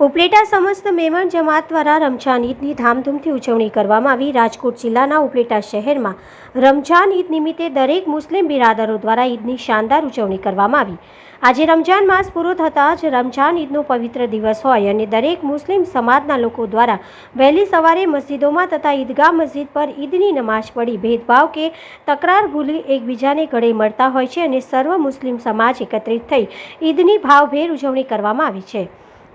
ઉપલેટા સમસ્ત મેમણ જમાત દ્વારા રમઝાન ઈદની ધામધૂમથી ઉજવણી કરવામાં આવી. રાજકોટ જિલ્લાના ઉપલેટા શહેરમાં રમઝાન ઈદ નિમિત્તે દરેક મુસ્લિમ બિરાદરો દ્વારા ઈદની શાનદાર ઉજવણી કરવામાં આવી. આજે રમઝાન માસ પૂરો થતાં જ રમઝાન ઈદનો પવિત્ર દિવસ હોય અને દરેક મુસ્લિમ સમાજના લોકો દ્વારા વહેલી સવારે મસ્જિદોમાં તથા ઈદગાહ મસ્જિદ પર ઈદની નમાઝ પડી ભેદભાવ કે તકરાર ભૂલી એકબીજાને ગળે મળતા હોય છે અને સર્વ મુસ્લિમ સમાજ એકત્રિત થઈ ઈદની ભાવભેર ઉજવણી કરવામાં આવી છે.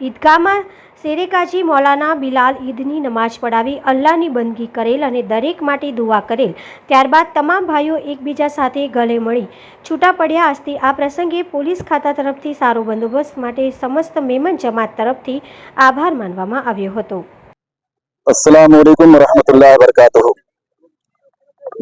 ઈદગાહમાં સેરેકાજી મૌલાના બિલાલ ઈદની નમાઝ પડાવી અલ્લાહની બંદગી કરેલ અને દરેક માટે દુઆ કરેલ. ત્યારબાદ તમામ ભાઈઓ એકબીજા સાથે ગલે મળી છૂટા પડ્યા આજથી આ પ્રસંગે પોલીસ ખાતા તરફથી સારો બંદોબસ્ત માટે સમસ્ત મેમન જમાત તરફથી આભાર માનવામાં આવ્યો હતો. અસલામ વાલેકુમ વરહમતુલ્લાહ વબરકાતુહ.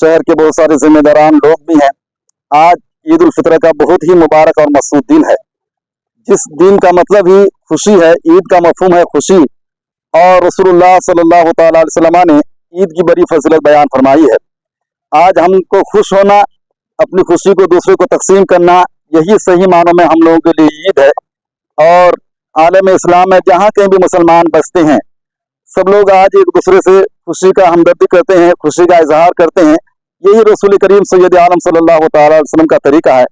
شہر کے بہت سارے ذمہ داران لوگ بھی ہیں۔ آج عید الفطر کا بہت ہی مبارک اور مسعود دن ہے۔ جس دن کا مطلب ہی خوشی ہے، عید کا مفہوم ہے خوشی۔ اور رسول اللہ صلی اللہ تعالیٰ علیہ وسلم نے عید کی بڑی فضلت بیان فرمائی ہے۔ آج ہم کو خوش ہونا، اپنی خوشی کو دوسرے کو تقسیم کرنا، یہی صحیح معنوں میں ہم لوگوں کے لیے عید ہے۔ اور عالم اسلام میں جہاں کہیں بھی مسلمان بستے ہیں، سب لوگ آج ایک دوسرے سے خوشی کا ہمدردی کرتے ہیں، خوشی کا اظہار کرتے ہیں۔ یہی رسول کریم سید عالم صلی اللہ تعالی علیہ وسلم کا طریقہ ہے۔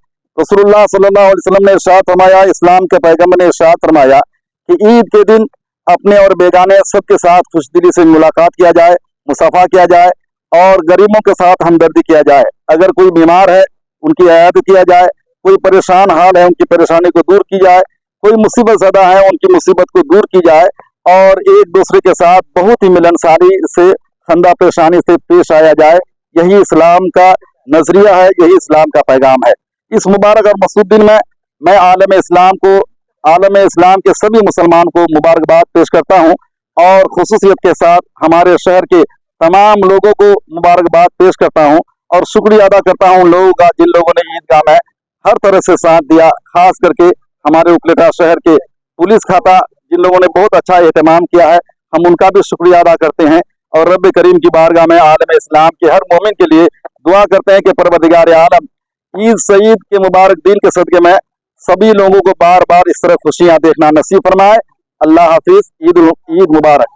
رسول اللہ صلی اللہ علیہ وسلم نے ارشاد فرمایا، اسلام کے پیغمبر نے ارشاد فرمایا کہ عید کے دن اپنے اور بیگانے سب کے ساتھ خوش دلی سے ملاقات کیا جائے مصافہ کیا جائے اور غریبوں کے ساتھ ہمدردی کیا جائے۔ اگر کوئی بیمار ہے، ان کی عیادت کیا جائے۔ کوئی پریشان حال ہے، ان کی پریشانی کو دور کی جائے۔ کوئی مصیبت زدہ ہے، ان کی مصیبت کو دور کی جائے۔ اور ایک دوسرے کے ساتھ بہت ہی ملنساری سے خندہ پیشانی سے پیش آیا جائے۔ یہی اسلام کا نظریہ ہے، یہی اسلام کا پیغام ہے۔ اس مبارک اور مسعود دن میں میں عالم اسلام کو، عالم اسلام کے سبھی مسلمان کو مبارکباد پیش کرتا ہوں اور خصوصیت کے ساتھ ہمارے شہر کے تمام لوگوں کو مبارکباد پیش کرتا ہوں اور شکریہ ادا کرتا ہوں لوگوں کا، جن لوگوں نے عید گاہ میں ہر طرح سے ساتھ دیا، خاص کر کے ہمارے اکلیٹا شہر کے پولیس کھاتا جن لوگوں نے بہت اچھا اہتمام کیا ہے، ہم ان کا بھی شکریہ ادا کرتے ہیں۔ اور رب کریم کی بارگاہ میں عالم اسلام کے ہر مومن کے لیے دعا کرتے ہیں کہ پروردگار عالم، عید سعید کے مبارک دل کے صدقے میں سبھی لوگوں کو بار بار اس طرح خوشیاں دیکھنا نصیب فرمائے۔ اللہ حافظ، عید عید مبارک۔